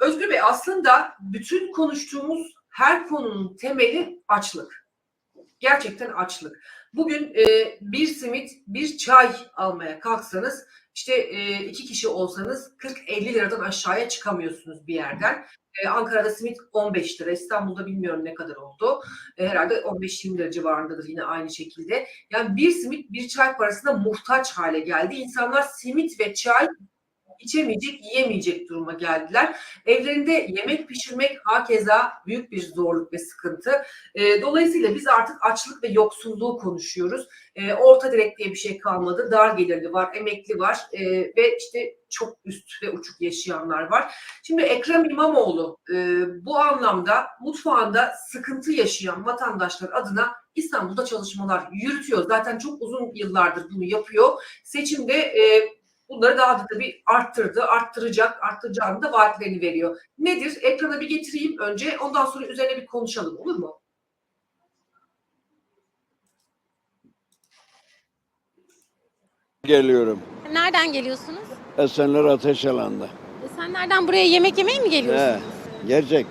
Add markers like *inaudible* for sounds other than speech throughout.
Özgür Bey aslında bütün konuştuğumuz her konunun temeli açlık. Gerçekten açlık. Bugün e, bir simit, bir çay almaya kalksanız işte e, iki kişi olsanız 40-50 liradan aşağıya çıkamıyorsunuz bir yerden. E, Ankara'da simit 15 lira, İstanbul'da bilmiyorum ne kadar oldu. E, herhalde 15-20 lira civarındadır yine aynı şekilde. Yani bir simit, bir çay parasına muhtaç hale geldi. İnsanlar simit ve çay içemeyecek, yiyemeyecek duruma geldiler. Evlerinde yemek pişirmek hakeza büyük bir zorluk ve sıkıntı. E, dolayısıyla biz artık açlık ve yoksulluğu konuşuyoruz. E, orta direk diye bir şey kalmadı. Dar gelirli var, emekli var e, ve işte çok üst ve uçuk yaşayanlar var. Şimdi Ekrem İmamoğlu e, bu anlamda mutfağında sıkıntı yaşayan vatandaşlar adına İstanbul'da çalışmalar yürütüyor. Zaten çok uzun yıllardır bunu yapıyor. Seçimde e, bunları daha da tabii arttırdı, arttıracak, arttıracağını da vaatlerini veriyor. Nedir? Ekrana bir getireyim önce, ondan sonra üzerine bir konuşalım olur mu? Geliyorum. Nereden geliyorsunuz? Esenler Ateşalan'da. E sen nereden buraya yemek yemeye mi geliyorsunuz? He, gerçek.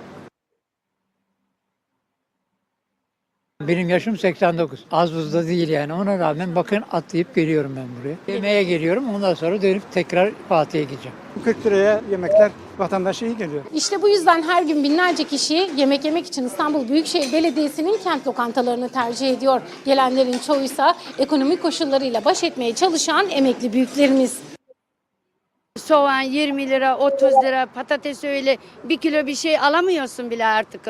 Benim yaşım 89. Az buzda değil yani. Ona rağmen bakın atlayıp geliyorum ben buraya. Yemeğe geliyorum. Ondan sonra dönüp tekrar Fatih'e gideceğim. 40 liraya yemekler vatandaşa iyi geliyor. İşte bu yüzden her gün binlerce kişi yemek yemek için İstanbul Büyükşehir Belediyesi'nin kent lokantalarını tercih ediyor. Gelenlerin çoğuysa ekonomik koşullarıyla baş etmeye çalışan emekli büyüklerimiz. Soğan 20 lira, 30 lira, patates öyle bir kilo bir şey alamıyorsun bile artık.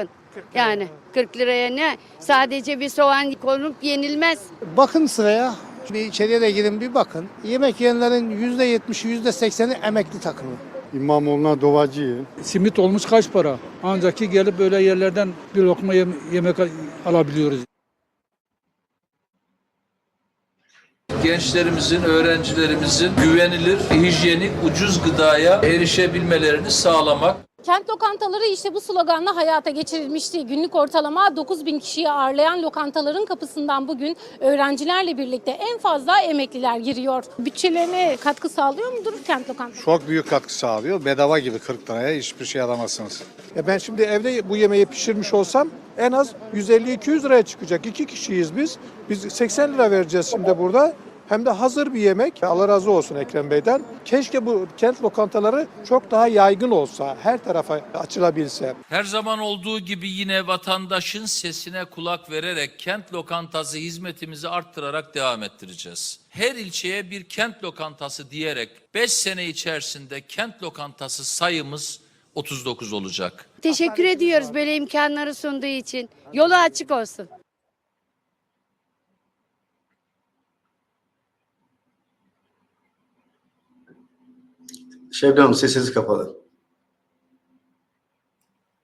Yani 40 liraya ne? Sadece bir soğan konup yenilmez. Bakın sıraya. Bir içeriye de girin bir bakın. Yemek yiyenlerin %70'i %80'i emekli takımı. İmamoğlu'na duvacıyım. Simit olmuş kaç para? Ancak ki gelip böyle yerlerden bir lokma yem- yemek alabiliyoruz. gençlerimizin, öğrencilerimizin güvenilir, hijyenik, ucuz gıdaya erişebilmelerini sağlamak Kent lokantaları işte bu sloganla hayata geçirilmişti. Günlük ortalama 9 bin kişiyi ağırlayan lokantaların kapısından bugün öğrencilerle birlikte en fazla emekliler giriyor. Bütçelerine katkı sağlıyor mudur kent lokantaları? Çok büyük katkı sağlıyor. Bedava gibi 40 liraya hiçbir şey alamazsınız. E ben şimdi evde bu yemeği pişirmiş olsam en az 150-200 liraya çıkacak. İki kişiyiz biz. Biz 80 lira vereceğiz şimdi burada. Hem de hazır bir yemek. Allah razı olsun Ekrem Bey'den. Keşke bu kent lokantaları çok daha yaygın olsa, her tarafa açılabilse. Her zaman olduğu gibi yine vatandaşın sesine kulak vererek kent lokantası hizmetimizi arttırarak devam ettireceğiz. Her ilçeye bir kent lokantası diyerek 5 sene içerisinde kent lokantası sayımız 39 olacak. Teşekkür ediyoruz böyle imkanları sunduğu için. Yolu açık olsun. Şebnem Hanım sesiniz kapalı.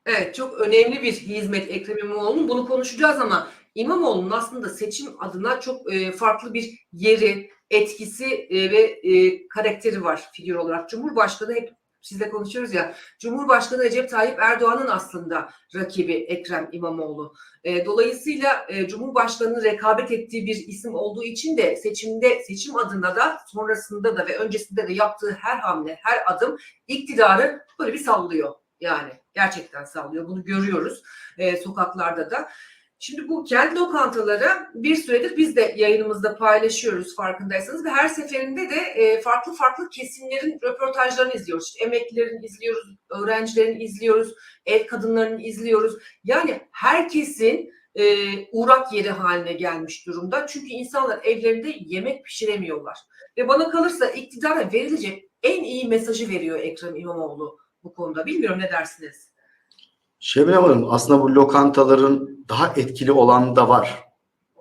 Evet çok önemli bir hizmet Ekrem İmamoğlu'nun. Bunu konuşacağız ama İmamoğlu'nun aslında seçim adına çok e, farklı bir yeri, etkisi e, ve e, karakteri var figür olarak. Cumhurbaşkanı hep sizle konuşuyoruz ya. Cumhurbaşkanı Recep Tayyip Erdoğan'ın aslında rakibi Ekrem İmamoğlu. E, dolayısıyla e, Cumhurbaşkanı'nın rekabet ettiği bir isim olduğu için de seçimde seçim adına da sonrasında da ve öncesinde de yaptığı her hamle, her adım iktidarı böyle bir sallıyor. Yani gerçekten sallıyor. Bunu görüyoruz e, sokaklarda da. Şimdi bu kent lokantaları bir süredir biz de yayınımızda paylaşıyoruz farkındaysanız ve her seferinde de e, farklı farklı kesimlerin röportajlarını izliyoruz. İşte emeklilerin izliyoruz, öğrencilerin izliyoruz, ev kadınlarının izliyoruz. Yani herkesin e, uğrak yeri haline gelmiş durumda. Çünkü insanlar evlerinde yemek pişiremiyorlar. Ve bana kalırsa iktidara verilecek en iyi mesajı veriyor Ekrem İmamoğlu bu konuda. Bilmiyorum ne dersiniz? Şebnem Hanım aslında bu lokantaların daha etkili olan da var.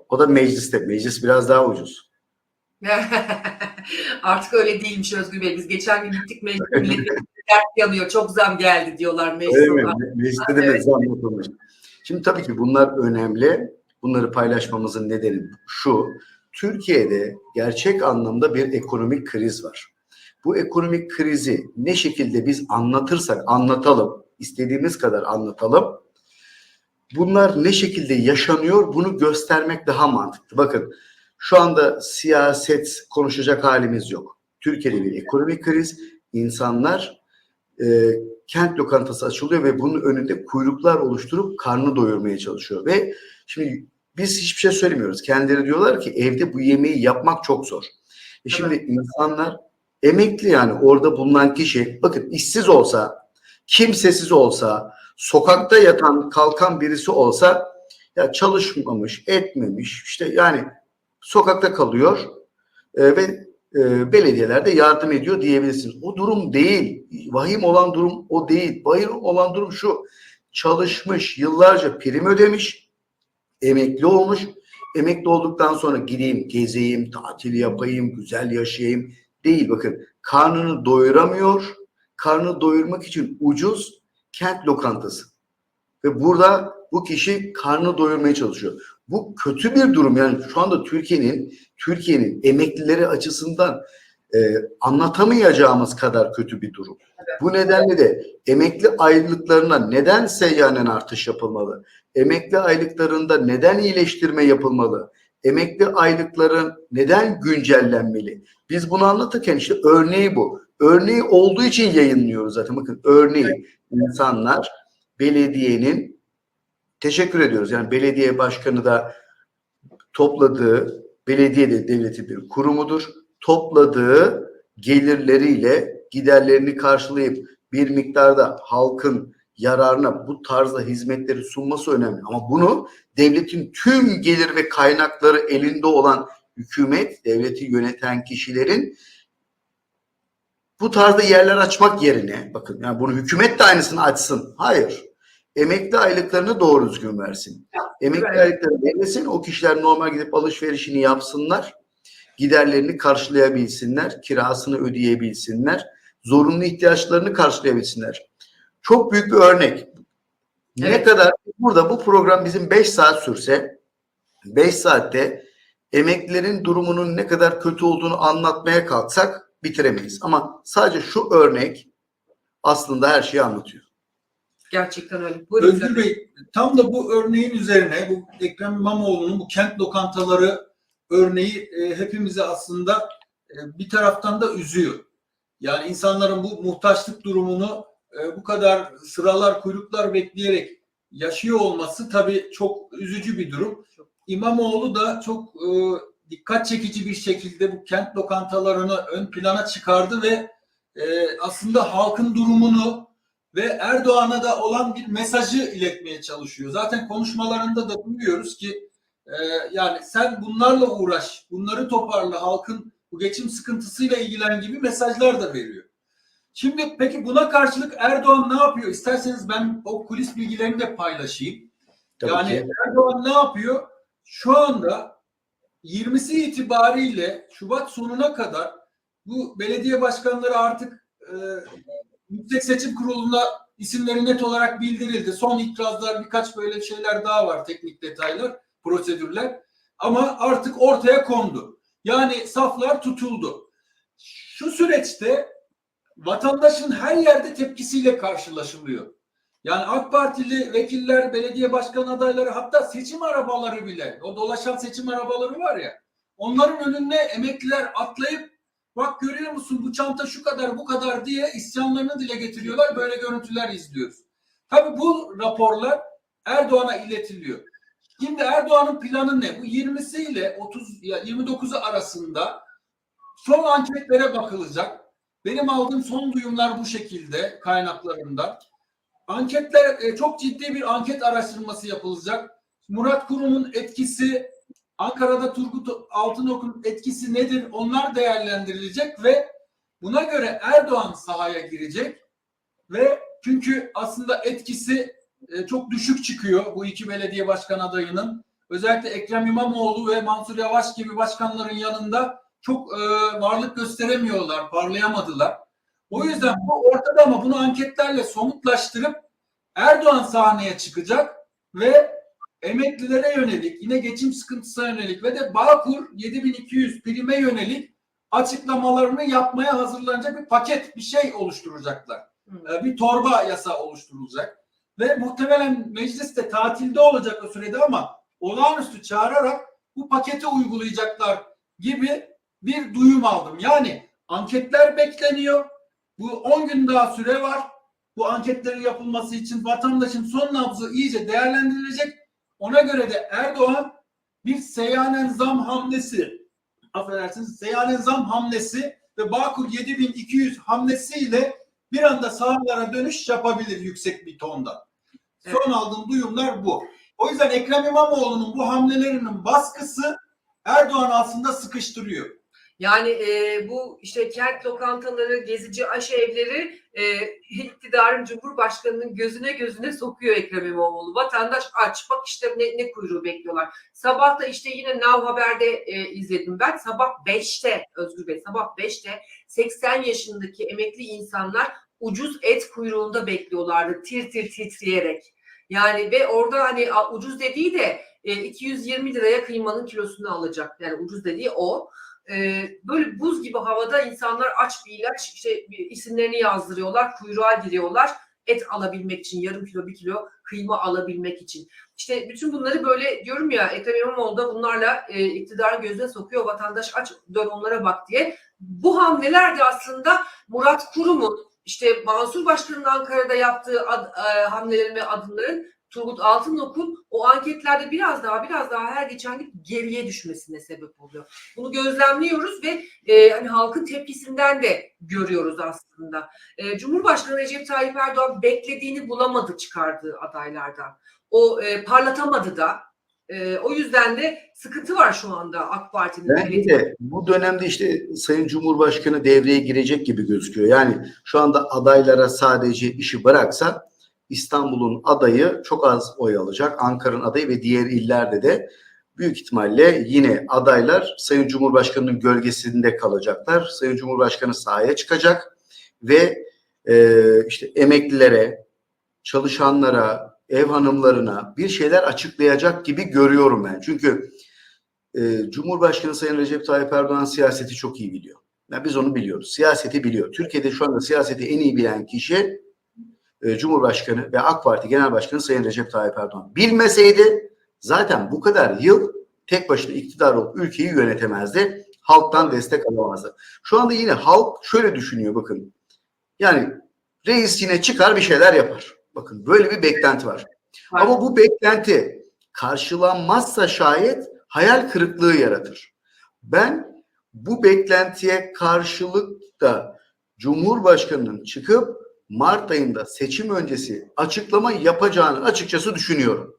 O da mecliste. Meclis biraz daha ucuz. *laughs* Artık öyle değilmiş Özgür Bey. Biz geçen gün gittik mecliste dert yanıyor. Çok zam geldi diyorlar meclis Öyle mi? Mecliste de Evet. zam yapılmış. Şimdi tabii ki bunlar önemli. Bunları paylaşmamızın nedeni şu. Türkiye'de gerçek anlamda bir ekonomik kriz var. Bu ekonomik krizi ne şekilde biz anlatırsak anlatalım, istediğimiz kadar anlatalım. Bunlar ne şekilde yaşanıyor bunu göstermek daha mantıklı. Bakın şu anda siyaset konuşacak halimiz yok. Türkiye'de bir ekonomik kriz, insanlar e, kent lokantası açılıyor ve bunun önünde kuyruklar oluşturup karnını doyurmaya çalışıyor. Ve şimdi biz hiçbir şey söylemiyoruz. Kendileri diyorlar ki evde bu yemeği yapmak çok zor. E şimdi insanlar emekli yani orada bulunan kişi bakın işsiz olsa, kimsesiz olsa, sokakta yatan kalkan birisi olsa ya çalışmamış, etmemiş işte yani sokakta kalıyor e, ve e, belediyeler yardım ediyor diyebilirsiniz. O durum değil. Vahim olan durum o değil. Vahim olan durum şu. Çalışmış, yıllarca prim ödemiş, emekli olmuş. Emekli olduktan sonra gideyim, gezeyim, tatil yapayım, güzel yaşayayım değil. Bakın karnını doyuramıyor. Karnını doyurmak için ucuz kent lokantası. Ve burada bu kişi karnını doyurmaya çalışıyor. Bu kötü bir durum. Yani şu anda Türkiye'nin Türkiye'nin emeklileri açısından e, anlatamayacağımız kadar kötü bir durum. Bu nedenle de emekli aylıklarına neden seyyanen artış yapılmalı? Emekli aylıklarında neden iyileştirme yapılmalı? Emekli aylıkların neden güncellenmeli? Biz bunu anlatırken işte örneği bu. Örneği olduğu için yayınlıyoruz zaten. Bakın örneği insanlar belediyenin teşekkür ediyoruz. Yani belediye başkanı da topladığı belediye de devletin bir kurumudur. Topladığı gelirleriyle giderlerini karşılayıp bir miktarda halkın yararına bu tarzda hizmetleri sunması önemli. Ama bunu devletin tüm gelir ve kaynakları elinde olan hükümet, devleti yöneten kişilerin bu tarzda yerler açmak yerine bakın yani bunu hükümet de aynısını açsın. Hayır. Emekli aylıklarını doğru düzgün versin. Emekli Evet. aylıklarını verilsin. O kişiler normal gidip alışverişini yapsınlar. Giderlerini karşılayabilsinler. Kirasını ödeyebilsinler. Zorunlu ihtiyaçlarını karşılayabilsinler. Çok büyük bir örnek. Ne Evet. kadar burada bu program bizim 5 saat sürse 5 saatte emeklilerin durumunun ne kadar kötü olduğunu anlatmaya kalksak bitiremeyiz. Ama sadece şu örnek aslında her şeyi anlatıyor. Gerçekten öyle. Buyurun Özgür Bey, tam da bu örneğin üzerine bu Ekrem İmamoğlu'nun bu kent lokantaları örneği e, hepimizi aslında e, bir taraftan da üzüyor. Yani insanların bu muhtaçlık durumunu e, bu kadar sıralar, kuyruklar bekleyerek yaşıyor olması tabii çok üzücü bir durum. İmamoğlu da çok e, dikkat çekici bir şekilde bu kent lokantalarını ön plana çıkardı ve e, aslında halkın durumunu ve Erdoğan'a da olan bir mesajı iletmeye çalışıyor. Zaten konuşmalarında da duyuyoruz ki e, yani sen bunlarla uğraş, bunları toparla, halkın bu geçim sıkıntısıyla ilgilen gibi mesajlar da veriyor. Şimdi peki buna karşılık Erdoğan ne yapıyor? İsterseniz ben o kulis bilgilerini de paylaşayım. Tabii yani ki. Erdoğan ne yapıyor? Şu anda 20'si itibariyle Şubat sonuna kadar bu belediye başkanları artık e, Yüksek Seçim Kurulu'na isimleri net olarak bildirildi. Son itirazlar birkaç böyle şeyler daha var teknik detaylar, prosedürler. Ama artık ortaya kondu. Yani saflar tutuldu. Şu süreçte vatandaşın her yerde tepkisiyle karşılaşılıyor. Yani AK Partili vekiller, belediye başkan adayları hatta seçim arabaları bile o dolaşan seçim arabaları var ya onların önüne emekliler atlayıp bak görüyor musun bu çanta şu kadar bu kadar diye isyanlarını dile getiriyorlar. Böyle görüntüler izliyoruz. Tabii bu raporlar Erdoğan'a iletiliyor. Şimdi Erdoğan'ın planı ne? Bu 20'si ile 30 ya 29'u arasında son anketlere bakılacak. Benim aldığım son duyumlar bu şekilde kaynaklarımdan. Anketler e, çok ciddi bir anket araştırması yapılacak. Murat Kurum'un etkisi, Ankara'da Turgut Altınok'un etkisi nedir? Onlar değerlendirilecek ve buna göre Erdoğan sahaya girecek ve çünkü aslında etkisi e, çok düşük çıkıyor bu iki belediye başkan adayının. Özellikle Ekrem İmamoğlu ve Mansur Yavaş gibi başkanların yanında çok e, varlık gösteremiyorlar, parlayamadılar. O yüzden bu ortada ama bunu anketlerle somutlaştırıp Erdoğan sahneye çıkacak ve emeklilere yönelik, yine geçim sıkıntısına yönelik ve de Bağkur 7200 prime yönelik açıklamalarını yapmaya hazırlanacak bir paket, bir şey oluşturacaklar. Ee, Bir torba yasa oluşturulacak. Ve muhtemelen meclis de tatilde olacak o sürede ama olağanüstü çağırarak bu paketi uygulayacaklar gibi bir duyum aldım. Yani anketler bekleniyor. Bu 10 gün daha süre var. bu anketlerin yapılması için vatandaşın son nabzı iyice değerlendirilecek. Ona göre de Erdoğan bir seyyanen zam hamlesi, affedersiniz seyyanen zam hamlesi ve Bağkur 7200 hamlesiyle bir anda sağlara dönüş yapabilir yüksek bir tonda. Son aldığım duyumlar bu. O yüzden Ekrem İmamoğlu'nun bu hamlelerinin baskısı Erdoğan aslında sıkıştırıyor. Yani e, bu işte kent lokantaları, gezici aşevleri e, iktidarın Cumhurbaşkanı'nın gözüne gözüne sokuyor Ekrem İmamoğlu. Vatandaş aç bak işte ne, ne kuyruğu bekliyorlar. Sabah da işte yine Now Haber'de e, izledim ben. Sabah 5'te Özgür Bey sabah 5'te 80 yaşındaki emekli insanlar ucuz et kuyruğunda bekliyorlardı tir tir titreyerek. Yani ve orada hani ucuz dediği de e, 220 liraya kıymanın kilosunu alacak. Yani ucuz dediği o. E, böyle buz gibi havada insanlar aç bir ilaç işte isimlerini yazdırıyorlar, kuyruğa giriyorlar et alabilmek için, yarım kilo, bir kilo kıyma alabilmek için. İşte bütün bunları böyle diyorum ya Ekrem İmamoğlu da bunlarla e, iktidarın gözüne sokuyor. Vatandaş aç dön onlara bak diye. Bu hamleler de aslında Murat Kurum'un işte Mansur Başkan'ın Ankara'da yaptığı ad, e, hamlelerin ve adımların Turgut Altınok'un o anketlerde biraz daha biraz daha her geçen gün geriye düşmesine sebep oluyor. Bunu gözlemliyoruz ve e, hani halkın tepkisinden de görüyoruz aslında. E, Cumhurbaşkanı Recep Tayyip Erdoğan beklediğini bulamadı çıkardığı adaylardan. O e, parlatamadı da. E, o yüzden de sıkıntı var şu anda AK Parti'nin. Bence de bu dönemde işte Sayın Cumhurbaşkanı devreye girecek gibi gözüküyor. Yani şu anda adaylara sadece işi bıraksa İstanbul'un adayı çok az oy alacak. Ankara'nın adayı ve diğer illerde de büyük ihtimalle yine adaylar Sayın Cumhurbaşkanı'nın gölgesinde kalacaklar. Sayın Cumhurbaşkanı sahaya çıkacak ve e, işte emeklilere, çalışanlara, ev hanımlarına bir şeyler açıklayacak gibi görüyorum ben. Çünkü e, Cumhurbaşkanı Sayın Recep Tayyip Erdoğan siyaseti çok iyi biliyor. Yani biz onu biliyoruz. Siyaseti biliyor. Türkiye'de şu anda siyaseti en iyi bilen kişi e, Cumhurbaşkanı ve AK Parti Genel Başkanı Sayın Recep Tayyip Erdoğan. Bilmeseydi zaten bu kadar yıl tek başına iktidar olup ülkeyi yönetemezdi. Halktan destek alamazdı. Şu anda yine halk şöyle düşünüyor bakın. Yani reis yine çıkar bir şeyler yapar. Bakın böyle bir beklenti var. Ama bu beklenti karşılanmazsa şayet hayal kırıklığı yaratır. Ben bu beklentiye karşılık da Cumhurbaşkanı'nın çıkıp Mart ayında seçim öncesi açıklama yapacağını açıkçası düşünüyorum.